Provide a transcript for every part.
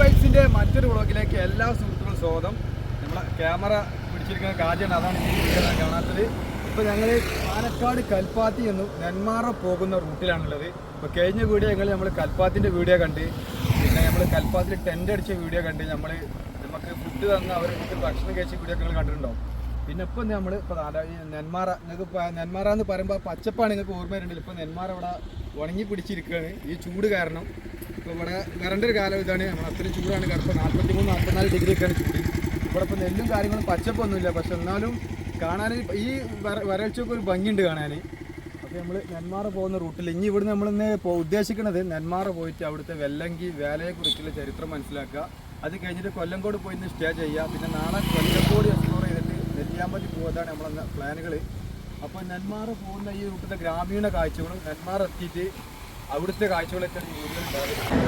വൈബ്സിന്റെ മറ്റൊരു വ്ളോഗിലേക്ക് എല്ലാ സുഹൃത്തുക്കളും സ്വാഗതം. നമ്മളെ ക്യാമറ പിടിച്ചിരിക്കുന്ന കാജാണ് അതാണ് കാണാത്തത്. ഇപ്പൊ ഞങ്ങൾ പാലക്കാട് കൽപ്പാത്തി എന്നും നെന്മാറ പോകുന്ന റൂട്ടിലാണുള്ളത്. ഇപ്പൊ കഴിഞ്ഞ വീഡിയോ ഞങ്ങൾ നമ്മൾ കൽപ്പാത്തിന്റെ വീഡിയോ കണ്ട് പിന്നെ നമ്മൾ കൽപ്പാത്തിൽ ടെന്റ് അടിച്ച വീഡിയോ കണ്ട് നമ്മൾ നമുക്ക് ഫുഡ് തന്ന അവർ ഭക്ഷണം കഴിച്ച വീഡിയോ നിങ്ങൾ കണ്ടിട്ടുണ്ടാവും. പിന്നെ ഇപ്പൊ നമ്മൾ ഇപ്പൊ നെന്മാറ നിങ്ങൾക്ക് നെന്മാറ എന്ന് പറയുമ്പോൾ പച്ചപ്പാണ് നിങ്ങൾക്ക് ഓർമ്മ വരുന്നുണ്ടല്ലോ. ഇപ്പൊ നെന്മാറ ഇവിടെ ഉണങ്ങി പിടിച്ചിരിക്കുകയാണ് ഈ ചൂട് കാരണം. ഇപ്പോൾ ഇവിടെ വരണ്ട ഒരു കാലം ഇതാണ്. നമ്മൾ അത്രയും ചൂടാണ്. കിടപ്പം നാൽപ്പത്തി മൂന്ന് നാൽപ്പത്തിനാല് ഡിഗ്രി ഒക്കെയാണ് ചൂട്. ഇവിടെ ഇപ്പോൾ നെല്ലും കാര്യങ്ങളും പച്ചപ്പൊന്നുമില്ല. പക്ഷെ എന്നാലും കാണാൻ ഈ വര വരൾച്ചയൊക്കെ ഒരു ഭംഗിയുണ്ട് കാണാൻ അപ്പോൾ നമ്മൾ നെന്മാറ പോകുന്ന റൂട്ടിൽ ഇനി ഇവിടുന്ന് നമ്മളിന്ന് ഉദ്ദേശിക്കുന്നത് നെന്മാറ പോയിട്ട് അവിടുത്തെ വെല്ലങ്കി വേലയെക്കുറിച്ചുള്ള ചരിത്രം മനസ്സിലാക്കുക. അത് കഴിഞ്ഞിട്ട് കൊല്ലംകോട് പോയി സ്റ്റേ ചെയ്യുക. പിന്നെ നാളെ കൊല്ലങ്കോട് എക്സ്പ്ലോർ ചെയ്തിട്ട് നെല്ലിയാമ്പതി പോകുന്നതാണ് നമ്മളെ പ്ലാനുകൾ അപ്പോൾ നെന്മാറ പോകുന്ന ഈ റൂട്ടിലെ ഗ്രാമീണ കാഴ്ചകളും നെന്മാറ എത്തിയിട്ട് അവിടുത്തെ കാഴ്ചകളൊക്കെ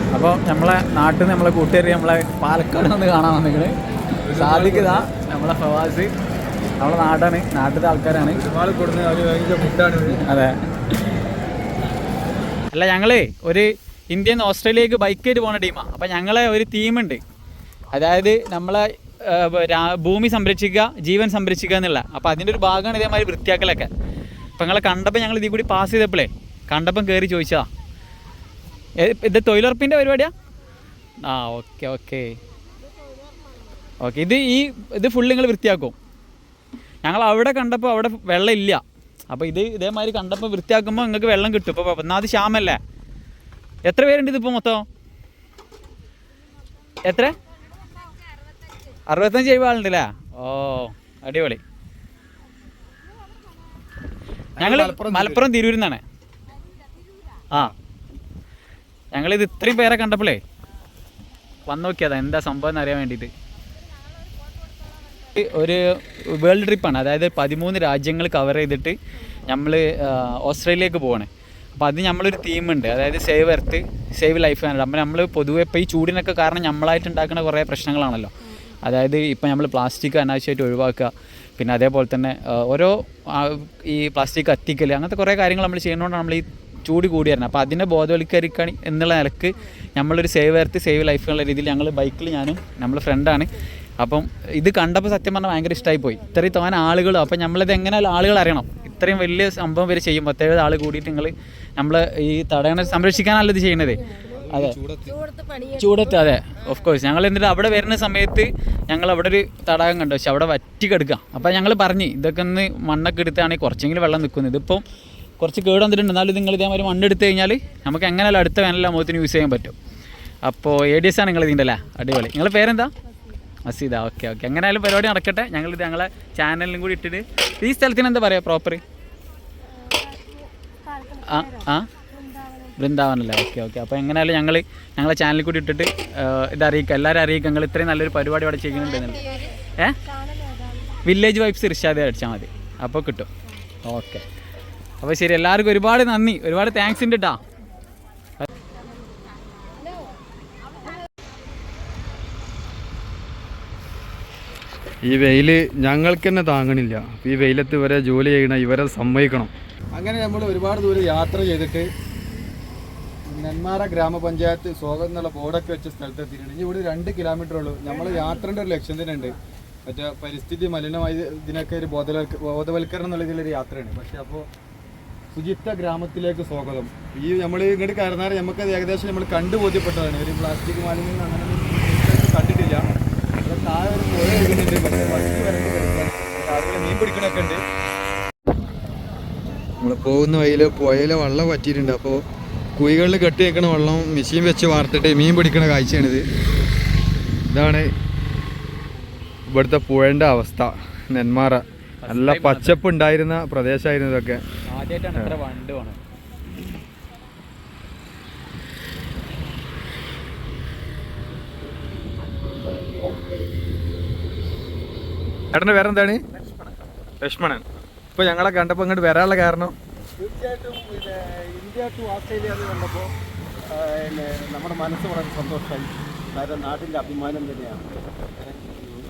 അപ്പൊ അപ്പോൾ നമ്മളെ നാട്ടിൽ നിന്ന് നമ്മളെ കൂട്ടുകാരി നമ്മളെ പാലക്കാട് വന്ന് കാണാൻ വന്നിട്ട് സാധിക്കതാ നമ്മളെ ഫവാസ്. നമ്മളെ നാടാണ് നാട്ടിലെ ആൾക്കാരാണ്. അതെ. അല്ല ഞങ്ങളേ ഒരു ഇന്ത്യയിൽ നിന്ന് ഓസ്ട്രേലിയക്ക് ബൈക്കായിട്ട് പോകുന്ന ടീമാണ് അപ്പോൾ ഞങ്ങളെ ഒരു ടീമുണ്ട് അതായത് നമ്മളെ ഭൂമി സംരക്ഷിക്കുക ജീവൻ സംരക്ഷിക്കുക എന്നുള്ള. അപ്പോൾ അതിന്റെ ഒരു ഭാഗമാണ് ഇതേമാതിരി വൃത്തിയാക്കലൊക്കെ. അപ്പം ഞങ്ങളെ കണ്ടപ്പോൾ ഞങ്ങൾ ഇതിൽ കൂടി പാസ് ചെയ്തപ്പോഴേ കണ്ടപ്പം കയറി ചോദിച്ചതാ. ഇത് തൊഴിലുറപ്പിന്റെ പരിപാടിയാ? ആ ഓക്കെ ഓക്കെ. ഓക്കെ ഇത് ഈ ഇത് ഫുൾ നിങ്ങൾ വൃത്തിയാക്കും. ഞങ്ങൾ അവിടെ കണ്ടപ്പോൾ അവിടെ വെള്ളം ഇല്ല. അപ്പോൾ ഇത് ഇതേമാതിരി കണ്ടപ്പോൾ വൃത്തിയാക്കുമ്പോൾ നിങ്ങൾക്ക് വെള്ളം കിട്ടും. ഇപ്പോൾ ഒന്നാമത് ശ്യാമല്ലേ? എത്ര പേരുണ്ട് ഇതിപ്പോൾ മൊത്തം? എത്ര? അറുപത്തഞ്ച് ആളുണ്ടല്ലേ? ഓ അടിപൊളി. ഞങ്ങൾ മലപ്പുറം തിരൂരിൽ നിന്നാണ് ആ. ഞങ്ങളിത് ഇത്രയും പേരെ കണ്ടപ്പോഴേ വന്നു നോക്കിയതാ എന്താ സംഭവം എന്ന് അറിയാൻ വേണ്ടിയിട്ട്. ഒരു വേൾഡ് ട്രിപ്പാണ് അതായത് പതിമൂന്ന് രാജ്യങ്ങൾ കവർ ചെയ്തിട്ട് നമ്മൾ ഓസ്ട്രേലിയക്ക് പോവാണ്. അപ്പോൾ അത് നമ്മളൊരു തീമുണ്ട് അതായത് സേവ് എർത്ത് സേവ് ലൈഫ് ആണ് അപ്പോൾ നമ്മൾ പൊതുവെ ഇപ്പോൾ ഈ ചൂടിനൊക്കെ കാരണം നമ്മളായിട്ട് ഉണ്ടാക്കുന്ന കുറേ പ്രശ്നങ്ങളാണല്ലോ. അതായത് ഇപ്പം നമ്മൾ പ്ലാസ്റ്റിക് അനാവശ്യമായിട്ട് ഒഴിവാക്കുക. പിന്നെ അതേപോലെ തന്നെ ഓരോ ഈ പ്ലാസ്റ്റിക് കത്തിക്കൽ അങ്ങനത്തെ കുറേ കാര്യങ്ങൾ നമ്മൾ ചെയ്യുന്നതുകൊണ്ടാണ് നമ്മൾ ഈ ചൂട് കൂടി വരുന്നത് അപ്പോൾ അതിനെ ബോധവൽക്കരിക്കാൻ എന്നുള്ള നിലയ്ക്ക് നമ്മളൊരു സേവ് എർത്ത് സേവ് ലൈഫ് എന്നുള്ള രീതിയിൽ ഞങ്ങൾ ബൈക്കിൽ ഞാനും നമ്മൾ ഫ്രണ്ടാണ്. അപ്പം ഇത് കണ്ടപ്പോൾ സത്യം പറഞ്ഞാൽ ഭയങ്കര ഇഷ്ടമായി പോയി ഇത്രയും തോന്നാൻ ആളുകൾ അപ്പം നമ്മളിത് എങ്ങനെ ആളുകൾ അറിയണം? ഇത്രയും വലിയ സംഭവം വരെ ചെയ്യും പത്തേഴ് ആൾ കൂടിയിട്ട് നിങ്ങൾ നമ്മൾ ഈ തടയണ സംരക്ഷിക്കാനല്ല ഇത് ചെയ്യുന്നത്. അതെ. ചൂടത്ത്. അതെ. ഓഫ് കോഴ്സ് ഞങ്ങൾ എന്നിട്ട് അവിടെ വരുന്ന സമയത്ത് ഞങ്ങൾ അവിടെ ഒരു തടാകം കണ്ടു. പക്ഷെ അവിടെ വറ്റി കിടക്കുക അപ്പോൾ ഞങ്ങൾ പറഞ്ഞ് ഇതൊക്കെ ഒന്ന് മണ്ണൊക്കെ എടുത്താണെങ്കിൽ കുറച്ചെങ്കിലും വെള്ളം നിൽക്കുന്നത് ഇതിപ്പം കുറച്ച് കേട് വന്നിട്ടുണ്ട്. എന്നാലും നിങ്ങൾ ഇതേമാതിരി മണ്ണെടുത്ത് കഴിഞ്ഞാൽ നമുക്ക് എങ്ങനെയല്ല അടുത്ത വേനലാ മുഖത്തിന് യൂസ് ചെയ്യാൻ പറ്റും. അപ്പോൾ എ ഡി എസ് ആണ് നിങ്ങൾ ഇതിന്റെ അല്ലേ? അടിപൊളി. നിങ്ങളുടെ പേരെന്താ? മസീദ. ഓക്കെ ഓക്കെ എങ്ങനെയായാലും പരിപാടി നടക്കട്ടെ. ഞങ്ങൾ ഇത് ഞങ്ങളെ ചാനലിലും കൂടി ഇട്ടിട്ട്. ഈ സ്ഥലത്തിന് എന്താ പറയുക പ്രോപ്പർ ആ ആ. വൃന്ദാവനല്ലേ? Okay okay. അപ്പോൾ എങ്ങനെയാലും ഞങ്ങൾ ഞങ്ങളെ ചാനലിൽ കൂടി ഇട്ടിട്ട് ഇത് അറിയിക്കുക എല്ലാവരും അറിയിക്കുക ഞങ്ങൾ ഇത്രയും നല്ലൊരു പരിപാടി അവിടെ ചെയ്യുന്നുണ്ട് ഏ? വില്ലേജ് വൈബ്സ് ഇർഷാദ് അടിച്ചാൽ മതി. അപ്പോൾ കിട്ടും. ഓക്കെ. അപ്പോൾ ശരി എല്ലാവർക്കും ഒരുപാട് നന്ദി. ഒരുപാട് താങ്ക്സ് ഉണ്ട് കേട്ടോ ഈ വെയിൽ ഞങ്ങൾക്ക് തന്നെ താങ്ങണില്ല ഈ വെയിലത്ത് വരെ ജോലി ചെയ്യണ ഇവരെ സമ്മതിക്കണം. അങ്ങനെ നമ്മൾ ഒരുപാട് ദൂരം യാത്ര ചെയ്തിട്ട് നെന്മാറ ഗ്രാമപഞ്ചായത്ത് സ്വാഗതം എന്നുള്ള ബോർഡൊക്കെ വെച്ച സ്ഥലത്ത് എത്തിയിട്ടുണ്ട് ഇനി ഇവിടെ രണ്ട് കിലോമീറ്റർ ഉള്ളൂ. നമ്മൾ യാത്രേന്റെ ഒരു ലക്ഷ്യം തന്നെ ഉണ്ട് മറ്റേ പരിസ്ഥിതി മലിനമായി ഇതിനൊക്കെ ഒരു ബോധവൽക്ക ബോധവൽക്കരണം എന്നുള്ള ഇതിലൊരു യാത്രയാണ്. പക്ഷെ അപ്പോൾ ശുചിത്വ ഗ്രാമത്തിലേക്ക് സ്വാഗതം. ഈ നമ്മൾ ഇങ്ങോട്ട് കയറുന്നാറ് നമുക്ക് ഏകദേശം നമ്മൾ കണ്ടു ബോധ്യപ്പെട്ടതാണ്. ഒരു പ്ലാസ്റ്റിക് മാലിന്യം അങ്ങനെ കണ്ടിട്ടില്ല. താഴെ ഒരു മീൻ പിടിക്കണൊക്കെ ഉണ്ട്. നമ്മൾ പോകുന്ന വഴിയിൽ പുഴയിലെ വെള്ളം പറ്റിയിട്ടുണ്ട് അപ്പോൾ കുഴികളിൽ കെട്ടി വെക്കണ വെള്ളം മെഷീൻ വെച്ച് വാർത്തിട്ട് മീൻ പിടിക്കണ കാഴ്ചയാണിത്. ഇതാണ് ഇവിടുത്തെ പുഴന്റെ അവസ്ഥ നെന്മാറ. നല്ല പച്ചപ്പ് ഉണ്ടായിരുന്ന പ്രദേശമായിരുന്നു ഇതൊക്കെ. ഏട്ടന്റെ പേര് എന്താണ് ലക്ഷ്മണൻ. ഇപ്പൊ ഞങ്ങളെ കണ്ടപ്പോ ഇങ്ങോട്ട് വരാനുള്ള കാരണം? തീർച്ചയായിട്ടും ഇന്ത്യ ടു ഓസ്ട്രേലിയ എന്ന് കണ്ടപ്പോൾ പിന്നെ നമ്മുടെ മനസ്സ് വളരെ സന്തോഷമായി. കാരണം നാട്ടിന്റെ അഭിമാനം തന്നെയാണ്.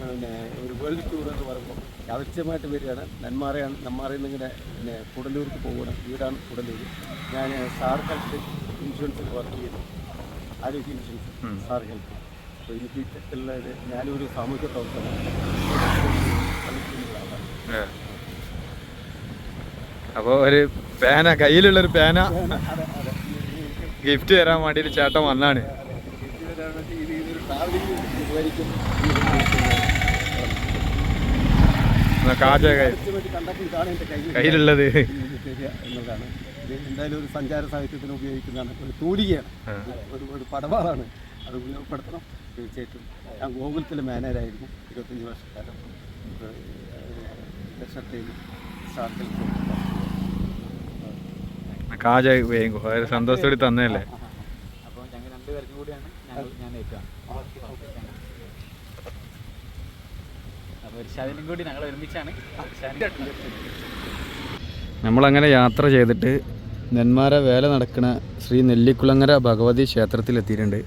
പിന്നെ ഒരു വേൾഡ് ടൂർ എന്ന് പറയുമ്പോൾ യാദൃശ്യമായിട്ട് വരികയാണ്. നെന്മാറയാണ് നെന്മാറയിൽ നിന്ന് ഇങ്ങനെ പിന്നെ കുടലൂർക്ക് പോവുകയാണ്. വീടാണ് കുടലൂർ ഞാൻ സാർ ഹെൽത്ത് ഇൻഷുറൻസിൽ വർക്ക് ചെയ്യുന്നു. ആരോഗ്യ ഇൻഷുറൻസ് സാർ ഹെൽത്ത്. അപ്പോൾ എനിക്ക് ഉള്ളത് ഞാനൊരു സാമൂഹ്യ പ്രവർത്തനം അപ്പോൾ ഒരു പേന കയ്യിലുള്ള ഒരു പേന. ഗിഫ്റ്റ് തരാൻ വേണ്ടി ഒരു ചേട്ടൻ വന്നാണ്. കയ്യിലുള്ളത് എന്തായാലും ഒരു സഞ്ചാര സാഹിത്യത്തിന് ഉപയോഗിക്കുന്നതാണ് ഒരു തൂലികയാണ് ഒരു ഒരു പടവാളാണ് അത് ഉപയോഗപ്പെടുത്തണം തീർച്ചയായിട്ടും ഞാൻ ഗോകുലത്തിലെ മാനേജറായിരുന്നു ഇരുപത്തഞ്ച് വർഷക്കാലം ലക്ഷത്തിൽ സ്റ്റാർട്ടിൽ കാജ വേഗം സന്തോഷത്തോടെ തന്നല്ലേ അപ്പോൾ ഞങ്ങൾ രണ്ട് പേർക്കും കൂടിയാണ്. ഞാൻ അപ്പോൾ കൂടി ഞങ്ങൾ ഒരുമിച്ചാണ്. ഇർഷാദിന്റെ നമ്മളങ്ങനെ യാത്ര ചെയ്തിട്ട് നെന്മാര വേല നടക്കുന്ന ശ്രീ നെല്ലിക്കുളങ്ങര ഭഗവതി ക്ഷേത്രത്തിലെത്തിയിട്ടുണ്ട്.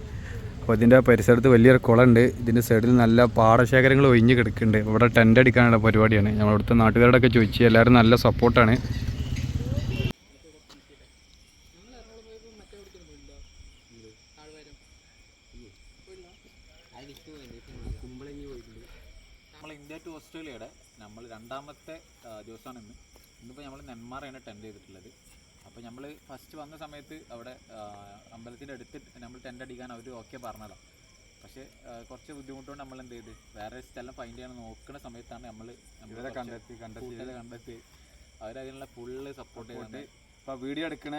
അപ്പോൾ ഇതിന്റെ പരിസരത്ത് വലിയൊരു കുളമുണ്ട് ഇതിന്റെ സൈഡിൽ നല്ല പാടശേഖരങ്ങൾ ഒഴിഞ്ഞ് കിടക്കുന്നുണ്ട്. ഇവിടെ ടെന്റ് അടിക്കാനുള്ള പരിപാടിയാണ്. നമ്മൾ ഇവിടുത്തെ നാട്ടുകാരോടൊക്കെ ചോദിച്ച് എല്ലാവരും നല്ല സപ്പോർട്ടാണ് നമ്മൾ ഇന്ത്യ ടു ഓസ്ട്രേലിയയുടെ നമ്മൾ രണ്ടാമത്തെ ദിവസമാണ് ഇന്ന്. ഇന്നിപ്പോൾ നമ്മൾ നെന്മാറയാണ് ടെന്റ് ചെയ്തിട്ടുള്ളത്. അപ്പോൾ നമ്മൾ ഫസ്റ്റ് വന്ന സമയത്ത് അവിടെ അമ്പലത്തിന്റെ അടുത്ത് നമ്മൾ ടെന്റ് അടിക്കാൻ അവർ ഓക്കെ പറഞ്ഞതാണ് പക്ഷേ കുറച്ച് ബുദ്ധിമുട്ടുകൊണ്ട് നമ്മൾ എന്ത് ചെയ്ത്? വേറെ സ്ഥലം ഫൈൻഡ് ചെയ്യാൻ നോക്കുന്ന സമയത്താണ് നമ്മൾ ഇവരെ കണ്ടെത്തി, കണ്ടെത്തി. അവരതിനുള്ള ഫുള്ള് സപ്പോർട്ട് ചെയ്തിട്ട് ഇപ്പോൾ വീഡിയോ എടുക്കണ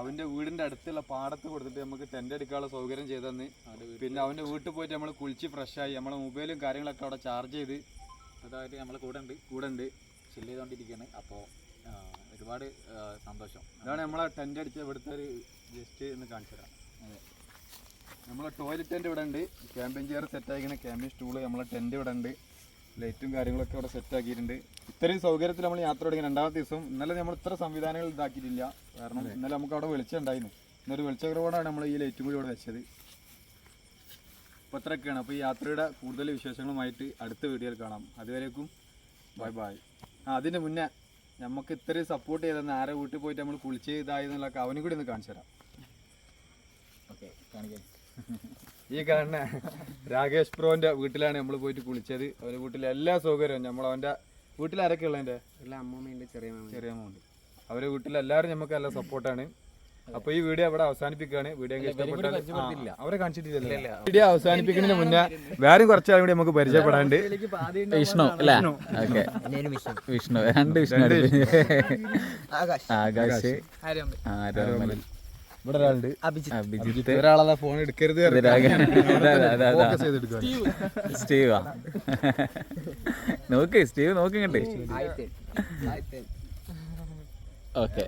അവന്റെ വീടിന്റെ അടുത്തുള്ള പാടത്ത് കൊടുത്തിട്ട് നമുക്ക് ടെന്റ് അടിക്കാനുള്ള സൗകര്യം ചെയ്തെന്ന്. പിന്നെ അവന്റെ വീട്ടിൽ പോയിട്ട് നമ്മൾ കുളിച്ച് ഫ്രഷായി നമ്മളെ മൊബൈലും കാര്യങ്ങളൊക്കെ അവിടെ ചാർജ് ചെയ്ത് അതായത് നമ്മളെ കൂടെ ഉണ്ട് കൂടെ ഉണ്ട് ചില്ല് ചെയ്തുകൊണ്ടിരിക്കുകയാണ് അപ്പോൾ ഒരുപാട് സന്തോഷം. ഇതാണ് നമ്മളെ ടെന്റ് അടിച്ച ഇവിടുത്തെ ഒരു ജസ്റ്റ് എന്ന് കാണിച്ചു തരാം നമ്മളെ ടോയ്ലറ്റ് ടെന്റ് ഇവിടെ ഉണ്ട്. ക്യാമ്പിംഗ് ചെയർ സെറ്റ് ആക്കിയാണ് ക്യാമ്പിംഗ് സ്റ്റൂൾ നമ്മളെ ടെന്റ് ഇവിടെ ഉണ്ട്. ലൈറ്റും കാര്യങ്ങളൊക്കെ ഇവിടെ സെറ്റ് ആക്കിയിട്ടുണ്ട്. ഇത്രയും സൗകര്യത്തിൽ നമ്മൾ യാത്ര തുടങ്ങി രണ്ടാമത്തെ ദിവസം. ഇന്നലെ നമ്മൾ ഇത്ര സംവിധാനങ്ങൾ ഇതാക്കിയിട്ടില്ല. കാരണം ഇന്നലെ നമുക്ക് അവിടെ വെളിച്ചം ഉണ്ടായിരുന്നു. ഇന്നൊരു വെളിച്ചക്കുറവാണ് നമ്മൾ ഈ ലൈറ്റും കൂടി ഇവിടെ വെച്ചത്. അപ്പോൾ ഇത്രയൊക്കെയാണ് അപ്പോൾ ഈ യാത്രയുടെ കൂടുതൽ വിശേഷങ്ങളുമായിട്ട് അടുത്ത വീഡിയോയിൽ കാണാം. അതുവരേക്കും ബൈ ബൈ. ആ അതിന് മുന്നേ നമുക്ക് ഇത്രയും സപ്പോർട്ട് ചെയ്തെന്ന് ആരെ വീട്ടിൽ പോയിട്ട് നമ്മൾ കുളിച്ച് ഇതായെന്നുള്ളതൊക്കെ അവനും കൂടി ഒന്ന് കാണിച്ചു തരാം. ഓക്കെ കാണിക്കാം. ഈ കാണുന്ന രാകേഷ് പ്രോന്റെ വീട്ടിലാണ് നമ്മൾ പോയിട്ട് കുളിച്ചത്. അവരുടെ വീട്ടിലെ എല്ലാ സൗകര്യവും നമ്മൾ അവന്റെ വീട്ടിൽ ആരൊക്കെ ഉള്ളതിന്റെ? എല്ലാ അമ്മൂമ്മയുണ്ട് ചെറിയ ചെറിയ അമ്മ അവരെ വീട്ടിൽ എല്ലാവരും നമുക്ക് നല്ല സപ്പോർട്ടാണ് അപ്പൊ ഈ വീഡിയോ അവിടെ അവസാനിപ്പിക്കുകയാണ്. വീഡിയോ ഇഷ്ടപ്പെട്ടാൽ അവരെ കാണിച്ചിട്ടില്ല വീഡിയോ അവസാനിപ്പിക്കുന്നതിന് മുന്നേ വേറെ കുറച്ചാളും കൂടി നമുക്ക് പരിചയപ്പെടാണ്ട് വിഷ്ണു അല്ലേ? ഓക്കെ. വിഷ്ണു. രണ്ട് വിഷ്ണു ആകാശ്. ആരോമൽ ഇവിടെ ഒരാളുണ്ട്. അഭിജിത്ത്. ഒരാളെ ഫോൺ എടുക്കരുത്. സ്റ്റീവാ. നോക്ക് സ്റ്റീവ് നോക്കിങ്ങട്ട് ഓക്കെ.